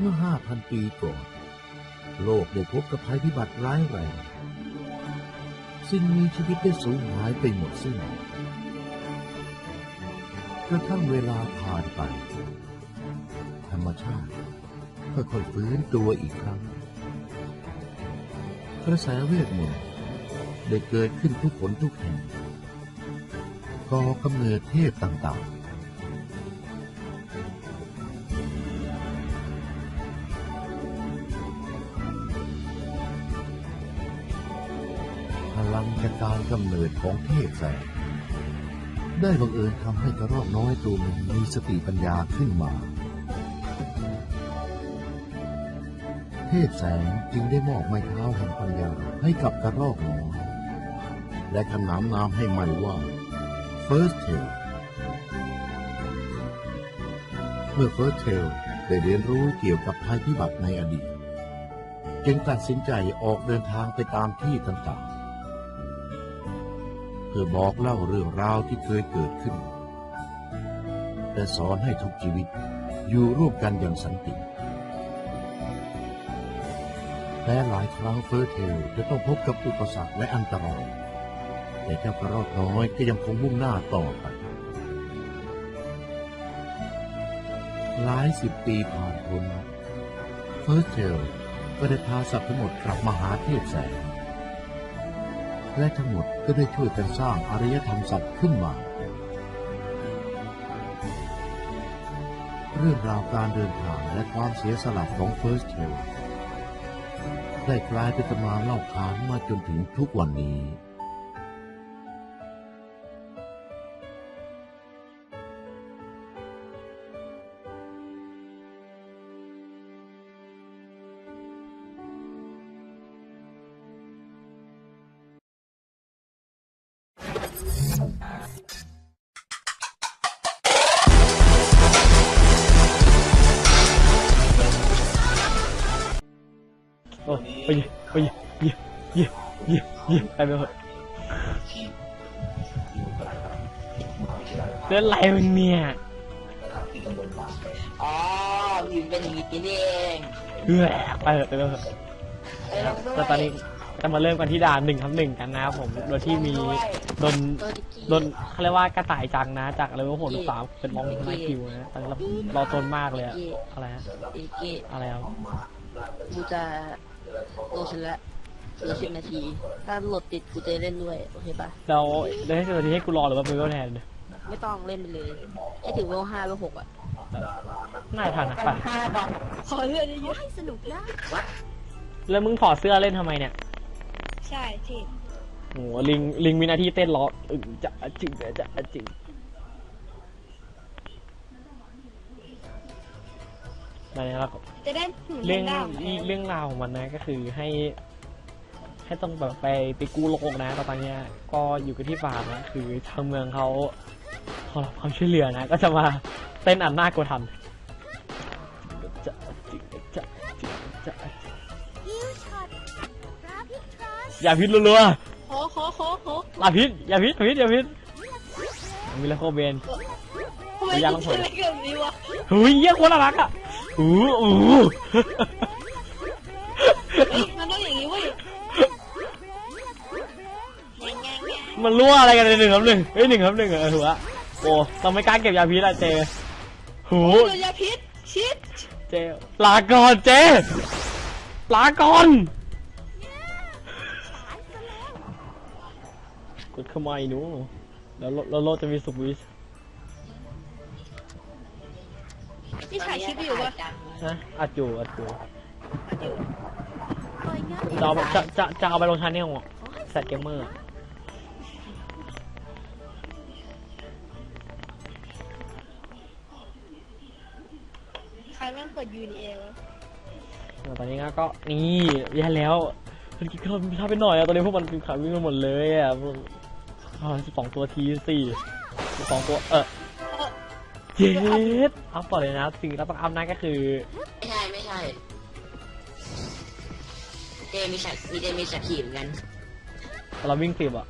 เมื่อห้าพันปีก่อน โลกได้พบกับภัยพิบัติร้ายแรงสิ่งมีชีวิตได้สูญหายไปหมดสิ้นกระทั่งเวลาผ่านไป ธรรมชาติค่อยๆฟื้นตัวอีกครั้ง กระแสเวทมนต์ได้เกิดขึ้นทุกคนทุกแห่งก่อกำเนิดเทพต่างๆ จากการกำเนิดของเทพแสงได้บังเอิญทำให้กระรอกน้อยตัวหนึ่งมีสติปัญญาขึ้นมา เทพแสงจึงได้มอบไม้เท้าแห่งปัญญาให้กับกระรอกน้อยและขนานนามให้มันว่า First Tail เมื่อ First Tail ได้เรียนรู้เกี่ยวกับภัยพิบัติในอดีต จึงตัดสินใจออกเดินทางไปตามที่ต่างๆ พื่อบอกเล่าเรื่องราวที่เคยเกิดขึ้น และสอนให้ทุกชีวิตอยู่ร่วมกันอย่างสันติและหลายครั้งเฟอร์เทลจะต้องพบกับอุปสรรคและอันตราย แต่เจ้ากระรอกน้อยก็ยังคงมุ่งหน้าต่อไปหลายสิบปีผ่านพ้นเฟิร์เทลก็ได้พาสัตว์ทั้งหมดกลับมาหาเทพแสงและทั้งหมด ก็ได้ช่วยกันสร้างอารยธรรมสัตว์ขึ้นมา เรื่องราวการเดินทางและความเสียสละของเฟิร์สเทลได้กลายเป็นตำนานเล่าขานมาจนถึงทุกวันนี้ เล่นอะไรมึงเนี่ย อ๋ออยู่เป็นอย่างนี้นี่เองเฮ้ยไปเถอะไปเถอะเออแต่ตอนนี้จะมาเริ่มกันที่ด่านหนึ่งทับหนึ่งกันนะครับผม โดยที่มีโดนโดนเขาเรียกว่ากระต่ายจังนะ จากเลเวลหกสามเป็นมองไมคิวนะตอนนี้เราเราจนมากเลยอะอะไรฮะเอเกะอะไรครับกูจะโหลดเสร็จแล้ว เหลือสิบนาที ถ้าโหลดติดกูจะเล่นด้วย โอเคปะเราได้ให้สิบนาทีให้กูรอหรือว่าเป็นเวลแทนเนี่ยไม่ต้องเล่นไปเลยให้ถึงเวลห้าเวลหกอะน่าทันนะไปขอเลื่อนเยอะให้สนุกนะแล้วมึงถอดเสื้อเล่นทำไมเนี่ย ใช่ที่โอ้โหลิงลิงมีหน้าที่เต้นล้ออึงจะอะจึงจะอะจึงอะไรนะครับจะได้หมุนเรื่องด้าเรื่องราวของมันนะก็คือให้ ให้ต้องแบบไปไปกู้โลกนะตอนเนี้ยก็อยู่กันที่ฟาร์มนะคือทางเมืองเขาขารับความช่วยเหลือนะ ก็จะมาเต้นอันหน้ากลัวทันจะจึงจะจึงจะอตราพิทรัสอย่าพิษรัวโหโหโหโหๆอย่าพิษอย่าพิษอย่าพิษอย่าพิษมีแล้วโคเบนไมพยายามลองผลี่วะเฮ้ยเยี่ยคนน่ารักอะอู้อู้ มันรั่วอะไรกันในหนึ่งครับหนึ่งเฮ้ยหนึ่งครับหนึ่งเออถูกละโอ้เราไม่กล้าเก็บยาพิษอะเจหูตัวยาพิษชิดเจลาก่อนเจลาก่อนกดเข้ามาอีหนูแล้วแล้วโลดจะมีสุขวิชนี่ถ่ายคลิปอยู่ปะนะอัดอยู่อัดอยู่ปล่อยงานจะเอาจะจะจะเอาไปลงชาแนลแซดเกมเมอร์ แม่งเปิดยูนีเอวะตอนนี้ก็นี่แย่แล้วมันกินข้าวถ้าไปหน่อยอะตอนนี้พวกมันกินขาวิ่งกันหมดเลยอะพวกอ่าสิบสองตัวทีสี่สิบสองตัวเออเจ็ดอัพก่อนเลยนะสิ่งที่เราต้องอัพนั่นก็คือ ไม่ใช่ไม่ใช่เจมีสักมีเจมีสักขีเหมือนกันเราวิ่งสิบอะ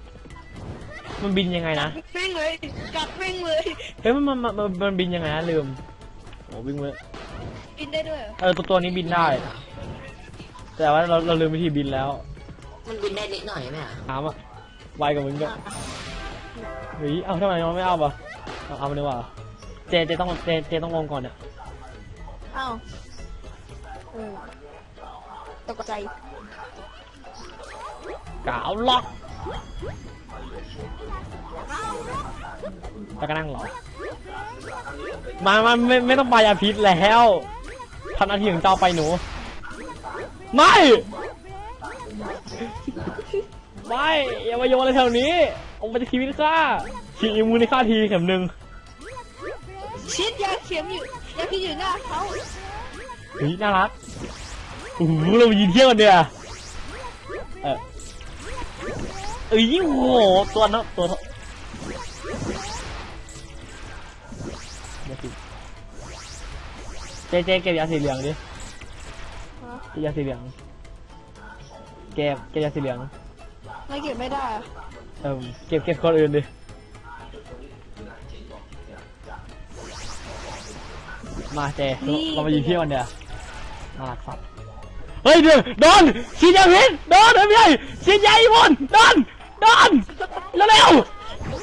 มันบินยังไงนะเพ่งเลยกัดเพ่งเลยเฮ้ยมันมันมันมันมันบินยังไงนะลืมโอ้วิ่งเลย บินได้ด้วยเหรอเออตัวตัวนี้บินได้ แต่ว่าเราเราลืมวิธีบินแล้วมันบินได้นิดหน่อยไหมอะถามอะไวกว่ามึงก็เฮ้ยเอาทำไมมันไม่เอาปะเอาเอามาดีกว่า เจเจต้องเจเจต้องลงก่อนเนี่ยอ้าวเออตกใจกาวล็อกแล้วก็นั่งรอมามาไม่ไม่ต้องไปยาพิษแล้ว พันนาทีถึงเจ้าไปหนู ไม่ ไม่อย่ามาโยนอะไรแถวนี้ออกมาจากชีวิตข้าฉีดอิมมูนในข้าทีเข็มหนึ่งชิดยาเข็มอยู่ยาพิษอยู่หน้าเขาเฮ้ยน่ารักโอ้โหเราไปยินเที่ยวกันเดียวเออเอ้ยโอ้โหตัวเนาะตัว เจเจเก็บยาสีเหลืองดิเก็บยาสีเหลืองเก็บเก็บยาสีเหลืองไม่เก็บไม่ได้อะเออเก็บเก็บคนอื่นดิมาเจเราเรามาอยู่เที่ยวกันเดี๋ยวน่ารักสัตว์เฮ้ยเดี๋ยวโดนฉีดยาพิษโดนเฮ้ยไม่ใช่ฉีดยาอีมูนโดนโดนเร็ว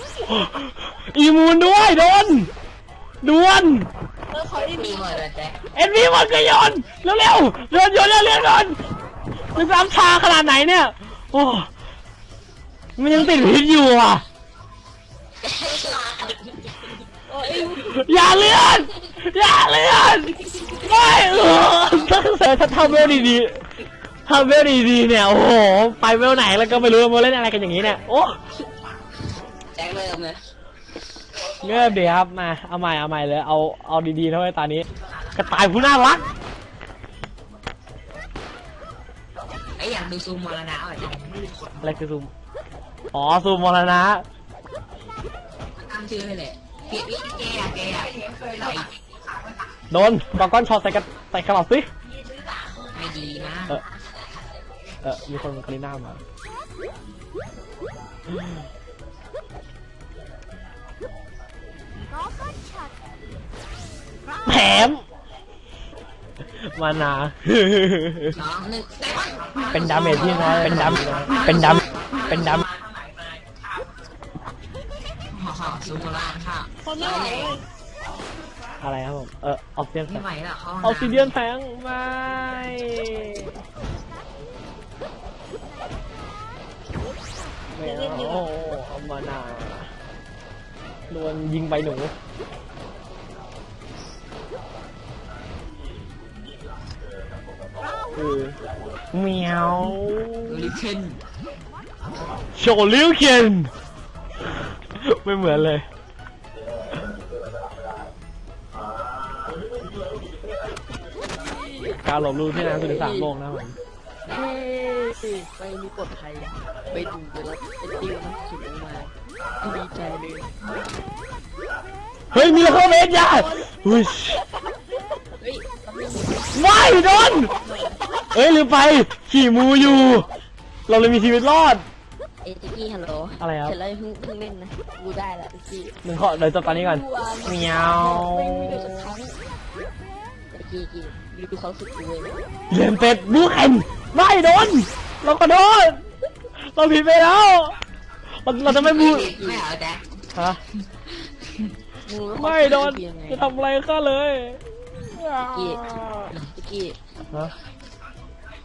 ๆอีมูนด้วยโดนดวน เออขออีหมดเลยแจ๊คเอ็นวีมันก็โยนเร็วๆโยนโยนเร็วๆโยนมันซ้ำชาขนาดไหนเนี่ย โอ้มันยังติดพิษอยู่อะอย่าเลื่อนอย่าเลื่อนไม่เออถ้าถ้าทำเวลดีๆทำเวลดีๆเนี่ยโอ้โหไปเวลไหนแล้วก็ไม่รู้มาเล่นอะไรกันอย่างนี้เนี่ยโอ้ แจ๊คเริ่มเลย เงียบดีครับมาเอาใหม่เอาใหม่เลยเอาเอาดีๆเท่าไหร่ตานี้ กระต่ายผู้น่ารักไอยอยากดูซูมมรณะอะจ๊คอะไรคือซูมอ๋อซูมมรณะตั้งชื่อให้เลยเกียร์วิเกียร์เกียร์ใส่โดนดอกก้อนช็อตใส่กระใส่กระเป๋าสิไม่ดีนะเออเออมีคนคาริน่ามา ม มานาสองหนึ่งเต็มเป็นดาเมจที่น้อยเป็นดาเป็นดาเป็นดาห่อห่อซูมมรณะค่ะคนไม่ไหวเลยอะไรครับผม เออออกเซียนแทไม่งไหวแล้วเขาออกซิเดียนแทงไม่ไม่เอาเอามานาโดนยิงไปหนู เออเมียวลิเคนโชว์ลิวเคนไม่เหมือนเลยการหลบลูที่นานสุดในสามโลกนะผมเฮ้ยไปมีกดไทยอะไปดูไปแล้วไปติวมันสุดลงมาดีใจเลยเฮ้ยมีเข้าเมสยาอุ้ยเฮ้ยไม่โดน เอ้ยลืมไป ขี่มูอยู่ เราเลยมีชีวิตรอด เอจิกี้ฮัลโหลอะไรครับ เสร็จแล้วเพิ่งเพิ่งเล่นนะกูได้ละเอจิกี้หนึ่งข้อเดี๋ยวจบตอนนี้ก่อนเมียว ไม่มีเลยสักครั้งเอจิกี้ดูเขาสุดเลยเรียนเป็ดบูเข็นไม่โดน เราก็โดน เราผิดไปแล้ว เราเราจะไม่บูไม่เอาแจ๊คฮะ มึงรู้ไม่โดนยังไงจะทำอะไรข้าเลยกี้เอจิกี้ฮะ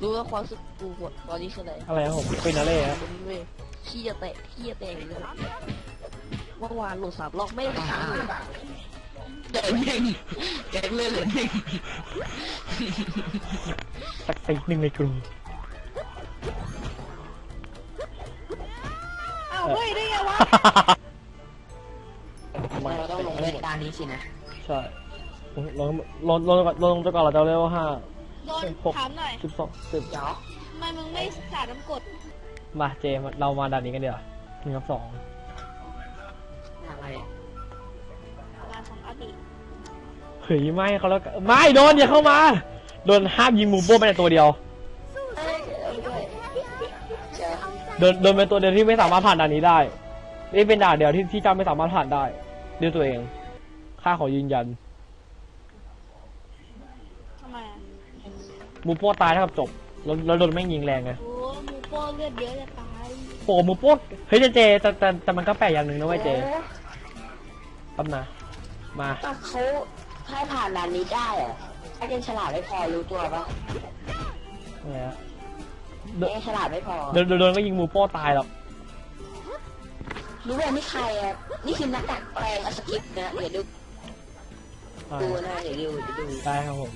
รู้ว่าความรู้สึกกูตอนนี้คืออะไรอะไรครับผมเป็นอะไรครับผมเว้ยขี้จะแตะขี้จะแตกเลยเมื่อวานโหลดสามรอบไม่ได้ทำเลยเดินหนึ่งเดินเลื่อนเลยหนึ่งสักติหนึ่งในกลุ่มอ้าวเฮ้ยได้ไงวะเราต้องลงเล่นด้านนี้สินะใช่ลงลงลงลงลงจะก่อนเราจะเรียกว่าห้า โดนหกถามหน่อยสิบสองสิบเดี๋ยวทำไมมึงไม่สาดน้ำกรดมาเจมเรามาด่านนี้กันเดี๋ยวหนึ่งกับสองอะไรงานของอดีตเฮ้ยไม่เขาแล้วกันไม่โดนอย่าเข้ามา โดนห้ามยิงมูโป้ไปในตัวเดียว เอ้ยเอาด้วยเจ้าโดนโดนเป็นตัวเดียวที่ไม่สามารถผ่านด่านนี้ได้ นี่เป็นด่านเดียวที่ที่เจ้าไม่สามารถผ่านได้ด้วยตัวเองข้าขอยืนยัน ทำ มูโป้ตายเท่ากับจบแล้วแล้วโดนแม่งยิงแรงไงโอ้หมูโป้เลือดเยอะจะตายโอ้มูโป้เฮ้ยเจเจแต่แต่แต่มันก็แปลกอย่างหนึ่งนะเว้ยเจแป๊บนะมาก็เขาให้ผ่านด่านนี้ได้เหรอถ้ายังฉลาดไม่พอรู้ตัวปะอะไรอะเอ๊ะฉลาดไม่พอ โดนโดนโดนก็ยิงมูโป้ตายหรอกรู้ว่านี่ใครอะนี่คือนักดัดแปลงอสกิปนะเดี๋ยวดู อ่าดูนะเดี๋ยวดูเดี๋ยวดู ได้ครับผม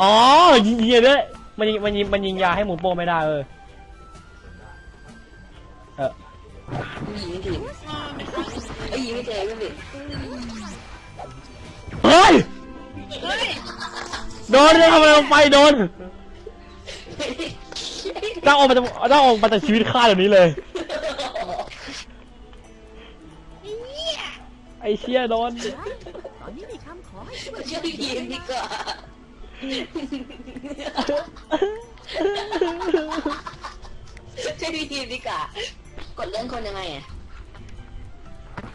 อ๋อยิงยิงด้วยมันยิงมันยิงมันยิงยาให้หมูโป้ไม่ได้เออ เออยิงไม่ถึงไอ้ยยิงไม่เจอไม่ผิดเฮ้ย โดนเลยทำอะไรลงไปโดนต้องออกมาจากต้องออกมาจากชีวิตข้าเดี๋ยวนี้เลย ไอ้เชี่ยโดนตอนนี้มีคำขอให้ช่วยช่วยยิงดีกว่า ช่วยยิงดีกว่ากดเลื่อนคนยังไงอะ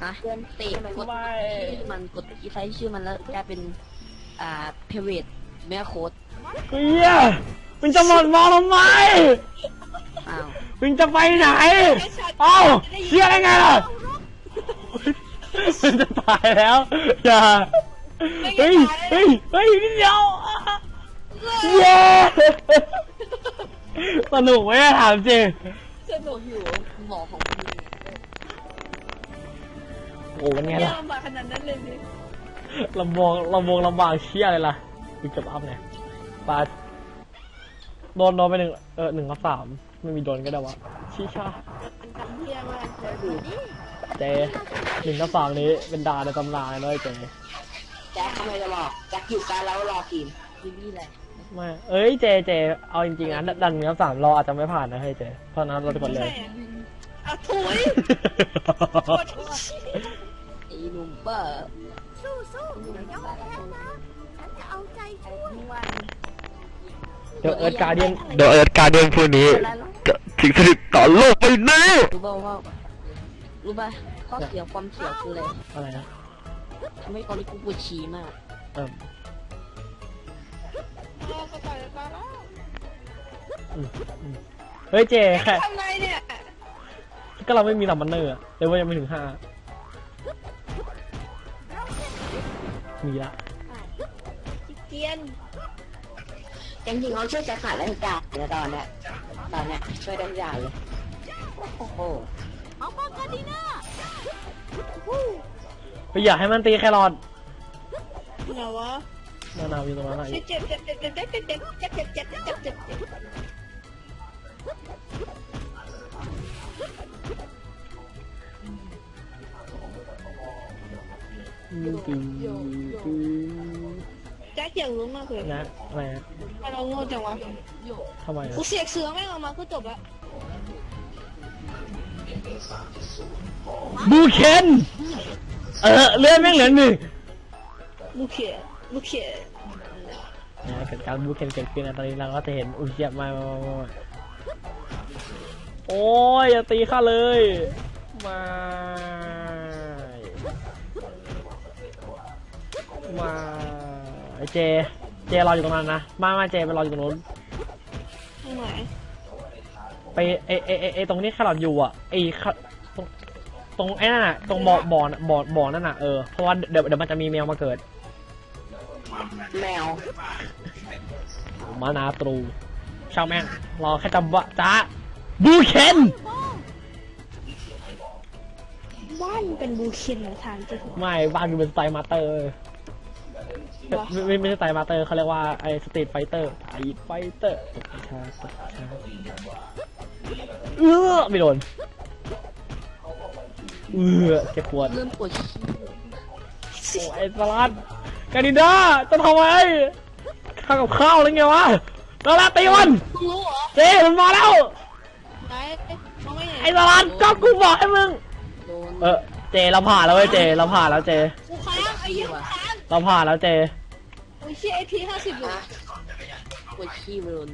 ฮะเลื่อนตีมันกดไม่ชื่อมันกดอีไซต์ชื่อมันแล้วกลายเป็น อ่าเพเวทแม่โค้ดเฮียมึงจะหมดมองทำไมอ้าวมึงจะไปไหนเอ้าเชี่ยอะไรไงล่ะมันจะตายแล้วอย่าเฮ้ยเฮ้ยเฮ้ยนิดเดียว เย้สนุกไหมอะถามจริงสนุกอยู่หมอของพี่โอ้เป็นไงล่ะลำบากขนาดนั้นเลยดิลำบากลำบากลำบากเชี่ยอะไรล่ะมีเก็บอัพไงปาโดนโดนไปหนึ่งเออหนึ่งกับสามไม่มีโดนก็ได้วะชี้ชามันทำเพี้ยมากเลยดูดิเจหนึ่งกับสามนี้เป็นดาในตำนานเลยเจแจ็คทำไมจะบอกแจ็คอยู่กันแล้วรอทีมวิวี่แหละ ไม่เอ้ยเจเจเอาจริงๆนะดันหนึ่งกับสามเราอาจจะไม่ผ่านนะเฮ้ยเจเพราะนั้นเราจะกดเลยอะถุยไอ้หนุ่มเบอร์สู้สู้อย่ายอมแพ้นะ ฉันจะเอาใจช่วยเดี๋ยวเอิร์ธการเดียนเดี๋ยวเอิร์ธการเดียนพวกนี้อะไรล่ะจะถึงสถิตต่อโลกไปแน่รู้ป่าวว่ารู้ป่ะข้อเสียความเสียวคืออะไรอะไรนะทำให้ตอนนี้กูปวดฉี่มาก เอออืมอืมเฮ้ยเจแค่ทำไงเนี่ยก็เราไม่มีลัมบันเนอร์อะเลยว่ายังไม่ถึงห้ามีละเกียนจริงๆเขาช่วยแจ็คขาดได้ทุกอย่างเลยตอนเนี้ยตอนเนี้ยช่วยได้ทุกอย่างเลยโอ้โหเอาปากกาดีน่าไปอยากให้มันตีแครอทเหรอวะนานาอยู่ตรงนั้นอะเจ็บเจ็บเจ็บเจ็บเจ็บเจ็บเจ็บเจ็บเจ็บเจ็บ เจ็บเจ็บเจ็บอืมอืมอืมแจ็คอยากรู้มากเลยนะอะไรนะเราโง่จังวะทำไมอะกูเสียกเสือแม่งออกมาก็จบละบูเคนเออเลื่อนแม่งเหลือหนึ่งลูกเขียลูกเขียนะเกิดการบูเคนเกิดขึ้นนะตอนนี้เราก็จะเห็นอุ้ยเจ็บมามามามาโอ้ยอย่าตีข้าเลย มา มาไอเจ เจรออยู่ตรงนั้นนะ มามาเจไปรออยู่ตรงนู้นตรงไหนไปไอไอไอ้ไอตรงนี้แครอทอยู่อะไอขะตรงตรงไอ้นั่นน่ะตรงบ่อบ่อน่ะบ่อบ่อนั่นน่ะเออเพราะว่าเดี๋ยวเดี๋ยวมันจะมีแมวมาเกิดแมวมานาตรูช่างแม่งรอแค่จำว่าจ้าบูเคนบ้านเป็นบูเคนเหรอทานจะไม่บ้านกูเป็นสไตล์มาสเตอร์ ไม่ไม่ไม่ใช่สไตล์มาสเตอร์เขาเรียกว่าไอสตรีทไฟเตอร์ไอไฟเตอร์ชาชาชาเออไม่โดนเออเจ็บปวดเริ่มปวดฉี่โอ้ไอ้สลัดกาดิด้าจะทำไมข้าวกับข้าวอะไรเงี้ยวะแล้วละตีมันมึงรู้เหรอเจ๊มันมาแล้วไหนมองไม่เห็นไอ้สลัดก็กูบอกให้มึงโดนเออเจเราผ่านแล้วเว้ยเจเราผ่านแล้วเจกูค้างไอ้เหี้ยกูค้าง เราผ่านแล้วเจ โอ้ยเชี่ยไอพีห้าสิบอยู่ปวดฉี่โดน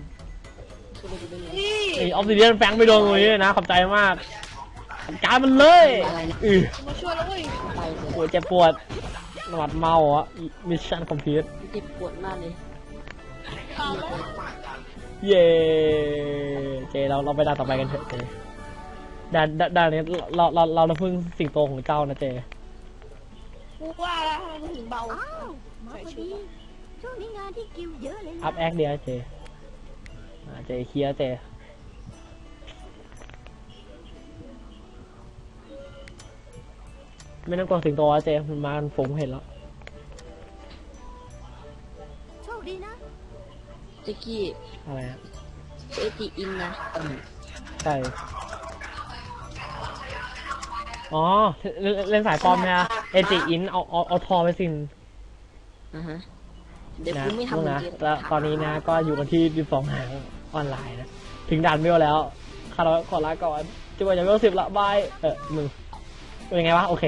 ช่วยไม่ได้ไงนี่ไอออฟซิเดียนแฟงไปโดนตรงนี้เลยนะ ขอบใจมากจัดการมันเลยอะไรนะอือมาช่วยแล้วเว้ยไปเลยปวดเจ็บปวดนวัดเมาอะมิชชั่นคอมพิวต์เจ็บปวดมากเลยเย้เจเราเราไปด่านต่อไปกันเถอะเจด่านด่านด่านนี้เราเราเราเราเพิ่งสิงโตของเจ้านะเจ ว่าแล้วมันถึงเบา อ้าวมาพอดีช่วงนี้งานที่กิวเยอะเลยนะอัพแอคเดียวเจอ่าเจเคลียร์เจไม่ต้องกลัวสิงโตอะเจมันมากันฝูงเห็นแล้วโชคดีนะเจ๊กี้อะไรอะเอติอินนะใช่อ๋อเล่นเล่นสายปลอมนะ เอจิอินเอาเอาเอาทอไปสินอ่าฮะเดี๋ยวนะกูไม่ทำลูกเหมือนะนเจ๊แล้วตอนนี้นะ ก็อยู่กันที่ดิฟองหางออนไลน์นะ ถึงด่านเมลแล้วคาร์ลขอลาก่อนจะว่าจะเมลสิบละบาย เออมึงเป็นไงวะ โอเค